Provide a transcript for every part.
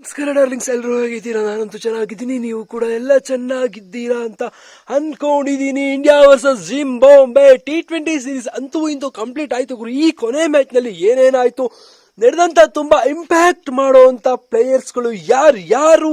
ನಮಸ್ಕಾರ ಡಾರ್ಲಿಂಗ್ಸ್ ಎಲ್ಲರೂ ಹೇಗಿದ್ದೀರಾ? ನಾನಂತೂ ಚೆನ್ನಾಗಿದ್ದೀನಿ. ನೀವು ಕೂಡ ಎಲ್ಲ ಚೆನ್ನಾಗಿದ್ದೀರಾ ಅಂತ ಅನ್ಕೊಂಡಿದ್ದೀನಿ India versus Zimbabwe T twenty series ಅಂತೂ ಇಂತೂ ಕಂಪ್ಲೀಟ್ ಆಯ್ತು ಗುರು. ಈ ಕೊನೆ ಮ್ಯಾಚ್ನಲ್ಲಿ ಏನೇನಾಯ್ತು? ನಡೆದಂತ ತುಂಬಾ ಇಂಪ್ಯಾಕ್ಟ್ ಮಾಡುವಂತ ಪ್ಲೇಯರ್ಸ್ಗಳು ಯಾರು ಯಾರು?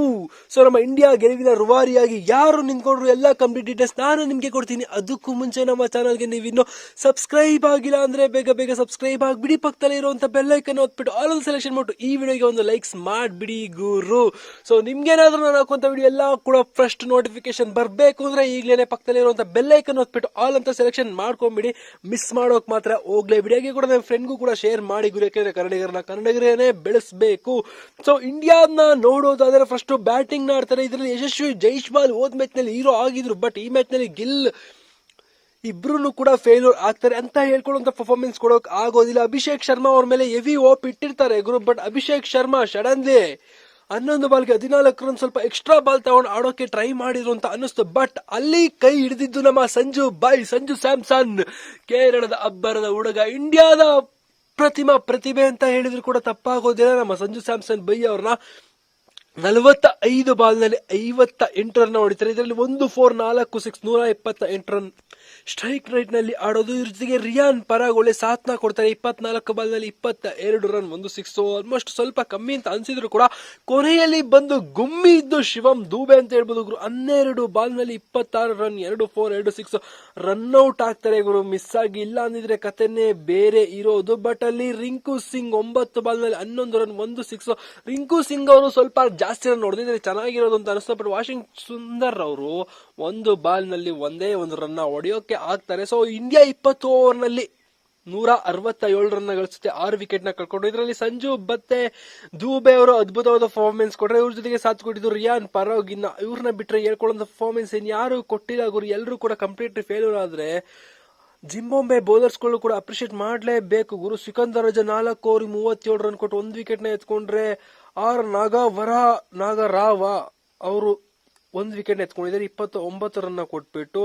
ಸೊ ನಮ್ಮ ಇಂಡಿಯಾ ಗೆಲುವಿನ ರುವಾರಿಯಾಗಿ ಯಾರು ನಿಂತ್ಕೊಂಡ್ರು ಎಲ್ಲ ಕಂಪ್ಲೀಟ್ ಡೀಟೇಲ್ಸ್ ನಾನು ನಿಮಗೆ ಕೊಡ್ತೀನಿ. ಅದಕ್ಕೂ ಮುಂಚೆ ನಮ್ಮ ಚಾನಲ್ಗೆ ನೀವು ಇನ್ನೂ ಸಬ್ಸ್ಕ್ರೈಬ್ ಆಗಿಲ್ಲ ಅಂದ್ರೆ ಬೇಗ ಬೇಗ ಸಬ್ಸ್ಕ್ರೈಬ್ ಆಗಿಬಿಡಿ. ಪಕ್ಕದಲ್ಲಿ ಇರುವಂತ ಬೆಲ್ಲೈಕನ್ ಹೊತ್ಬಿಟ್ಟು ಆಲ್ ಸೆಲೆಕ್ಷನ್ ಮಾಡ್ಬಿಟ್ಟು ಈ ವಿಡಿಯೋಗೆ ಒಂದು ಲೈಕ್ಸ್ ಮಾಡಿಬಿಡಿ ಗುರು. ಸೊ ನಿಮ್ಗೇನಾದ್ರೂ ನಾನು ಹಾಕುವಂತ ವಿಡಿಯೋ ಎಲ್ಲ ಕೂಡ ಫಸ್ಟ್ ನೋಟಿಫಿಕೇಶನ್ ಬರಬೇಕು ಅಂದ್ರೆ ಈಗಲೇ ಪಕ್ಕದಲ್ಲಿ ಇರುವಂತ ಬೆಲ್ಲೈಕನ್ ಹೊತ್ಬಿಟ್ಟು ಆಲ್ ಅಂತ ಸೆಲೆಕ್ಷನ್ ಮಾಡ್ಕೊಂಬಿಡಿ. ಮಿಸ್ ಮಾಡೋಕೆ ಮಾತ್ರ ಹೋಗ್ಲೇ ವಿಡಿಯೋಗೆ ಕೂಡ ನನ್ನ ಫ್ರೆಂಡ್ಗೂ ಕೂಡ ಶೇರ್ ಮಾಡಿ ಗುರು. ಯಾಕೆಂದ್ರೆ ಕನ್ನಡಿಗರನ್ನ ಕನ್ನಡಿಗರೇನೆ ಬೆಳೆಸಬೇಕು. ಸೊ ಇಂಡಿಯಾನ ನೋಡೋದಾದ್ರೆ ಫಸ್ಟ್ ಬ್ಯಾಟಿಂಗ್ ಆಡ್ತಾರೆ. ಇದರಲ್ಲಿ ಯಶಸ್ವಿ ಜೈಶ್ವಾಲ್ ಹೋದ್ ಮ್ಯಾಚ್ನಲ್ಲಿ ಹೀರೋ ಆಗಿದ್ರು ಬಟ್ ಈ ಮ್ಯಾಚ್ನಲ್ಲಿ ಗಿಲ್ ಇಬ್ರು ಕೂಡ ಫೇಲ್ಯೂರ್ ಆಗ್ತಾರೆ ಅಂತ ಹೇಳ್ಕೊಳ್ಳುವಂತ ಪರ್ಫಾರ್ಮೆನ್ಸ್ ಕೊಡೋಕೆ ಆಗೋದಿಲ್ಲ. ಅಭಿಷೇಕ್ ಶರ್ಮಾ ಅವ್ರ ಮೇಲೆ ಹೆವಿ ಓಪ್ ಇಟ್ಟಿರ್ತಾರೆ ಗುರು ಬಟ್ ಅಭಿಷೇಕ್ ಶರ್ಮಾ ಸಡನ್ಲಿ ಹನ್ನೊಂದು ಬಾಲ್ಗೆ ಹದಿನಾಲ್ಕು ರನ್ ಸ್ವಲ್ಪ ಎಕ್ಸ್ಟ್ರಾ ಬಾಲ್ ತಗೊಂಡು ಆಡೋಕೆ ಟ್ರೈ ಮಾಡಿದ್ರು ಅಂತ ಅನ್ನಿಸ್ತು. ಬಟ್ ಅಲ್ಲಿ ಕೈ ಹಿಡಿದಿದ್ದು ನಮ್ಮ ಸಂಜು ಬಾಯ್ ಸಂಜು ಸ್ಯಾಮ್ಸನ್, ಕೇರಳದ ಅಬ್ಬರದ ಹುಡುಗ. ಇಂಡಿಯಾದ ಪ್ರತಿಮಾ ಪ್ರತಿಭೆ ಅಂತ ಹೇಳಿದ್ರು ಕೂಡ ತಪ್ಪಾಗೋದಿಲ್ಲ. ನಮ್ಮ ಸಂಜು ಸ್ಯಾಮ್ಸನ್ ಬೈ ಅವ್ರನ್ನ ನಲವತ್ತ ಐದು ಬಾಲ್ನಲ್ಲಿ ಐವತ್ತ ಎಂಟು ರನ್ ಹೊಡಿತಾರೆ ಇದರಲ್ಲಿ ಒಂದು ಫೋರ್ ನಾಲ್ಕು ಸಿಕ್ಸ್ ನೂರ ಇಪ್ಪತ್ತ ಎಂಟು ರನ್ ಸ್ಟ್ರೈಕ್ ರೈಟ್ನಲ್ಲಿ ಆಡೋದು ಜೊತೆಗೆ ರಿಯಾನ್ ಪರಾಗ್ ಒಳ್ಳೆ ಸಾಥ್ನ ಕೊಡ್ತಾರೆ ಇಪ್ಪತ್ನಾಲ್ಕು ಬಾಲ್ನಲ್ಲಿ ಇಪ್ಪತ್ತ ಎರಡು ರನ್ ಒಂದು ಸಿಕ್ಸ್ ಆಲ್ಮೋಸ್ಟ್ ಸ್ವಲ್ಪ ಕಮ್ಮಿ ಅಂತ ಅನ್ಸಿದ್ರು ಕೂಡ. ಕೊನೆಯಲ್ಲಿ ಬಂದು ಗುಮ್ಮಿ ಇದ್ದು ಶಿವಂ ದೂಬೆ ಅಂತ ಹೇಳ್ಬೋದು ಗುರು. ಹನ್ನೆರಡು ಬಾಲ್ನಲ್ಲಿ ಇಪ್ಪತ್ತಾರು ರನ್ ಎರಡು ಫೋರ್ ಎರಡು ಸಿಕ್ಸ್ ರನ್ ಔಟ್ ಆಗ್ತಾರೆ ಗುರು. ಮಿಸ್ ಆಗಿ ಇಲ್ಲ ಅಂದಿದ್ರೆ ಕಥೆನೇ ಬೇರೆ ಇರೋದು. ಬಟ್ ಅಲ್ಲಿ ರಿಂಕು ಸಿಂಗ್ ಒಂಬತ್ತು ಬಾಲ್ನಲ್ಲಿ ಹನ್ನೊಂದು ರನ್ ಒಂದು ಸಿಕ್ಸ್ ರಿಂಕು ಸಿಂಗ್ ಅವರು ಸ್ವಲ್ಪ ಜಾಸ್ತಿ ರನ್ ನೋಡಿದ್ರೆ ಚೆನ್ನಾಗಿರೋದು ಅಂತ ಅನಿಸ್ತು. ಬಟ್ ವಾಷಿಂಗ್ ಸುಂದರ್ ಅವರು ಒಂದು ಬಾಲ್ನಲ್ಲಿ ಒಂದೇ ಒಂದು ರನ್ ಹೊಡೆಯೋಕೆ ಆಗ್ತಾರೆ. ಸೊ ಇಂಡಿಯಾ ಇಪ್ಪತ್ತು ಓವರ್ನಲ್ಲಿ ನೂರ ಅರವತ್ತ ಏಳು ರನ್ ಗಳಿಸುತ್ತೆ. ಆರು ವಿಕೆಟ್ನ ಕಳ್ಕೊಂಡು ಇದರಲ್ಲಿ ಸಂಜು ಮತ್ತೆ ದೂಬೆ ಅವರು ಅದ್ಭುತವಾದ ಪರ್ಫಾರ್ಮೆನ್ಸ್ ಕೊಟ್ಟರೆ ಇವ್ರ ಜೊತೆಗೆ ಸಾಥ್ ಕೊಟ್ಟಿದ್ರು ರಿಯಾನ್ ಪರೋಗ್. ಇನ್ನ ಇವ್ರನ್ನ ಬಿಟ್ಟರೆ ಹೇಳ್ಕೊಳ್ಳೋ ಪರ್ಫಾರ್ಮೆನ್ಸ್ ಇನ್ ಯಾರು ಕೊಟ್ಟಿಲ್ಲ. ಗುರು ಎಲ್ಲರೂ ಕೂಡ ಕಂಪ್ಲೀಟ್ಲಿ ಫೇಲ್ಯೂರ್ ಆದ್ರೆ ಜಿಂಬಾಂಬೆ ಬೌಲರ್ಸ್ಗಳು ಕೂಡ ಅಪ್ರಿಶಿಯೇಟ್ ಮಾಡಲೇಬೇಕು. ಗುರು, ಸಿಕಂದರ್ ರಜ ನಾಲ್ಕು ಓವರ್ ಮೂವತ್ತೇಳು ರನ್ ಕೊಟ್ಟು ಒಂದು ವಿಕೆಟ್ನ ಎತ್ಕೊಂಡ್ರೆ ಆರ್ ನಾಗವರ, ನಾಗರಾವ ಅವರು ಒಂದು ವಿಕೆಟ್ ಎತ್ಕೊಂಡಿದ್ದಾರೆ. ಇಪ್ಪತ್ತು ಒಂಬತ್ತು ರನ್ ಕೊಟ್ಬಿಟ್ಟು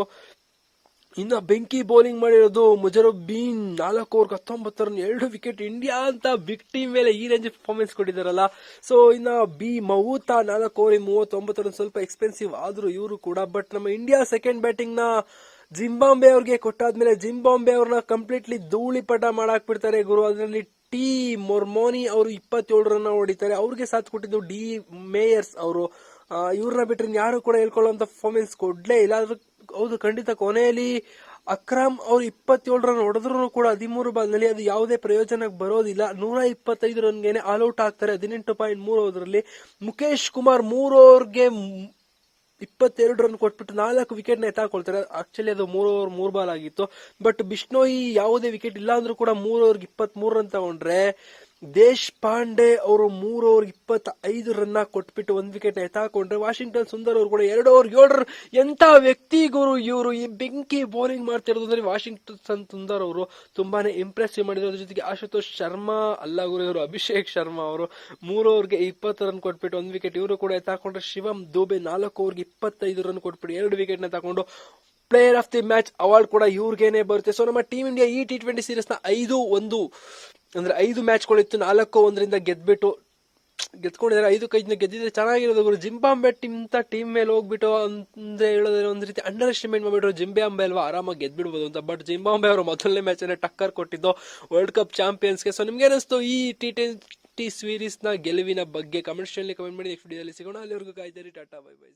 ಇನ್ನ ಬೆಂಕಿ ಬೌಲಿಂಗ್ ಮಾಡಿರೋದು ಮುಜರುದ್ದೀನ್ ನಾಲ್ಕು ಓವರ್ ಹತ್ತೊಂಬತ್ತು ರನ್, ಎರಡು ವಿಕೆಟ್ ಇಂಡಿಯಾ ಅಂತ ಬಿಗ್ ಟೀಮ್ ಮೇಲೆ ಈ ರೇಂಜ್ ಪರ್ಫಾರ್ಮೆನ್ಸ್ ಕೊಟ್ಟಿದ್ದಾರಲ್ಲ. ಸೊ ಇನ್ನ ಬಿ ಮೌತಾ ನಾಲ್ಕು ಓವರ್ ಮೂವತ್ತೊಂಬತ್ತು ರನ್, ಸ್ವಲ್ಪ ಎಕ್ಸ್ಪೆನ್ಸಿವ್ ಆದ್ರೂ ಇವರು ಕೂಡ ಬಟ್ ನಮ್ಮ ಇಂಡಿಯಾ ಸೆಕೆಂಡ್ ಬ್ಯಾಟಿಂಗ್ನ ಜಿಂಬಾಂಬೆ ಅವ್ರಿಗೆ ಕೊಟ್ಟಾದ್ಮೇಲೆ ಜಿಂಬಾಂಬೆ ಅವ್ರನ್ನ ಕಂಪ್ಲೀಟ್ಲಿ ಧೂಳಿಪಟ ಮಾಡಾಕ್ ಬಿಡ್ತಾರೆ ಗುರು. ಅದರಲ್ಲಿ ಟಿ ಮೊರ್ಮೋನಿ ಅವರು ಇಪ್ಪತ್ತೇಳು ರನ್ ಹೊಡಿತಾರೆ. ಅವ್ರಿಗೆ ಸಾಥ್ ಕೊಟ್ಟಿದ್ದು ಡಿ ಮೇಯರ್ಸ್ ಅವರು. ಇವ್ರನ್ನ ಬಿಟ್ಟರೆ ಯಾರು ಕೂಡ ಹೇಳ್ಕೊಳ್ಳೋ ಪರ್ಫಾರ್ಮೆನ್ಸ್ ಕೊಡ್ಲೇ ಇಲ್ಲ. ಅದ್ರ ಹೌದು, ಖಂಡಿತ. ಕೊನೆಯಲ್ಲಿ ಅಕ್ರಮ್ ಅವ್ರು ಇಪ್ಪತ್ತೇಳು ರನ್ ಹೊಡೆದ್ರು ಕೂಡ ಹದಿಮೂರು ಬಾಲ್ನಲ್ಲಿ ಅದು ಯಾವುದೇ ಪ್ರಯೋಜನಕ್ಕೆ ಬರೋದಿಲ್ಲ. ನೂರ ಇಪ್ಪತ್ತೈದು ರನ್ಗೆನೆ ಆಲ್ ಔಟ್ ಆಗ್ತಾರೆ. ಹದಿನೆಂಟು ಪಾಯಿಂಟ್ ಮೂರು ಓವರ್ನಲ್ಲಿ ಮುಖೇಶ್ ಕುಮಾರ್ ಮೂರು ಓವರ್ಗೆ ಇಪ್ಪತ್ತೆರಡು ರನ್ ಕೊಟ್ಬಿಟ್ಟು ನಾಲ್ಕು ವಿಕೆಟ್ನ ಎತ್ತಾಕೊಳ್ತಾರೆ. ಆಕ್ಚುಲಿ ಅದು ಮೂರು ಓವರ್ ಮೂರು ಬಾಲ್ ಆಗಿತ್ತು. ಬಟ್ ಬಿಷ್ಣೋಯಿ ಯಾವುದೇ ವಿಕೆಟ್ ಇಲ್ಲ ಅಂದ್ರೂ ಕೂಡ ಮೂರು ಓವರ್ಗೆ ಇಪ್ಪತ್ತ್ ಮೂರು ರನ್ ತಗೊಂಡ್ರೆ ದೇಶ್ ಪಾಂಡೆ ಅವರು ಮೂರು ಓವರ್ ಇಪ್ಪತ್ತ ಐದು ರನ್ನ ಕೊಟ್ಬಿಟ್ಟು ಒಂದ್ ವಿಕೆಟ್ ಎತ್ತಾಕೊಂಡ್ರೆ. ವಾಷಿಂಗ್ಟನ್ ಸುಂದರ್ ಅವರು ಕೂಡ ಎರಡು ಓವರ್ ಏಳರ ಎಂತ ವ್ಯಕ್ತಿ ಗುರು ಇವರು ಈ ಬೆಂಕಿ ಬೌಲಿಂಗ್ ಮಾಡ್ತಿರೋದು ಅಂದ್ರೆ ವಾಷಿಂಗ್ಟನ್ ಸುಂದರ್ ಅವರು ತುಂಬಾನೇ ಇಂಪ್ರೆಸಿವ್ ಮಾಡಿದ್ರು. ಅದ್ರ ಜೊತೆಗೆ ಆಶುತೋಷ್ ಶರ್ಮಾ ಅಲ್ಲ ಗುರು ಇವರು ಅಭಿಷೇಕ್ ಶರ್ಮಾ ಅವರು ಮೂರು ಓವರ್ಗೆ ಇಪ್ಪತ್ತು ರನ್ ಕೊಟ್ಬಿಟ್ಟು ಒಂದ್ ವಿಕೆಟ್ ಇವರು ಕೂಡ ಎತ್ತಾಕೊಂಡ್ರೆ. ಶಿವಂ ದೂಬೆ ನಾಲ್ಕು ಓವರ್ಗೆ ಇಪ್ಪತ್ತೈದು ರನ್ ಕೊಟ್ಬಿಟ್ಟು ಎರಡು ವಿಕೆಟ್ನ ತಗೊಂಡು player of the match award ಕೂಡ ಇವ್ರಿಗೇನೆ ಬರುತ್ತೆ. ಸೊ ನಮ್ಮ ಟೀಮ್ ಇಂಡಿಯಾ ಈ ಟಿ ಟ್ವೆಂಟಿ ಸೀರೀಸ್ನ ಐದು ಒಂದು, ಅಂದ್ರೆ ಐದು ಮ್ಯಾಚ್ಗಳಿತ್ತು ನಾಲ್ಕು ಒಂದರಿಂದ ಗೆದ್ಬಿಟ್ಟು, ಗೆದ್ಕೊಂಡಿದ್ದಾರೆ. ಐದು ಕೈದಿನ ಗೆದ್ದಿದ್ರೆ ಚೆನ್ನಾಗಿರೋದು ಗುರು. ಜಿಂಬಾಂಬೆ ಟೀಮ್ ಟೀಮ್ ಮೇಲೆ ಹೋಗ್ಬಿಟ್ಟು ಅಂದ್ರೆ ಹೇಳೋದ್ರೆ ಒಂದು ರೀತಿ ಅಂಡರ್ ಎಸ್ಟಿಮೇಟ್ ಮಾಡ್ಬಿಟ್ರು. ಜಿಂಬಾಂಬೆ ಅಲ್ವಾ? ಆರಾಮಾಗಿ ಗೆದ್ಬಿಡ್ಬೋದು ಅಂತ. ಬಟ್ ಜಿಂಬಾಂಬೆ ಅವರು ಮೊದಲನೇ ಮ್ಯಾಚ್ ಅನ್ನ ಟಕ್ಕರ್ ಕೊಟ್ಟಿದ್ದು ವರ್ಲ್ಡ್ ಕಪ್ ಚಾಂಪಿಯನ್ಸ್ಗೆ ಸೊ ನಿಮ್ಗೆ ಅನಿಸ್ತು ಈ ಟಿ ಟ್ವೆಂಟಿ ಸೀರೀಸ್ನ ಗೆಲುವಿನ ಬಗ್ಗೆ? ಕಮೆಂಟ್ ಕಮೆಂಟ್ ಮಾಡಿ ನೆಕ್ಸ್ಟ್ ವಿಡಿಯೋದಲ್ಲಿ ಸಿಗೋಣ. ಅಲ್ಲಿವರೆಗೂ ಕಾಯ್ತಾರೆ ಟಾಟಾ ಬೈ ಬೈ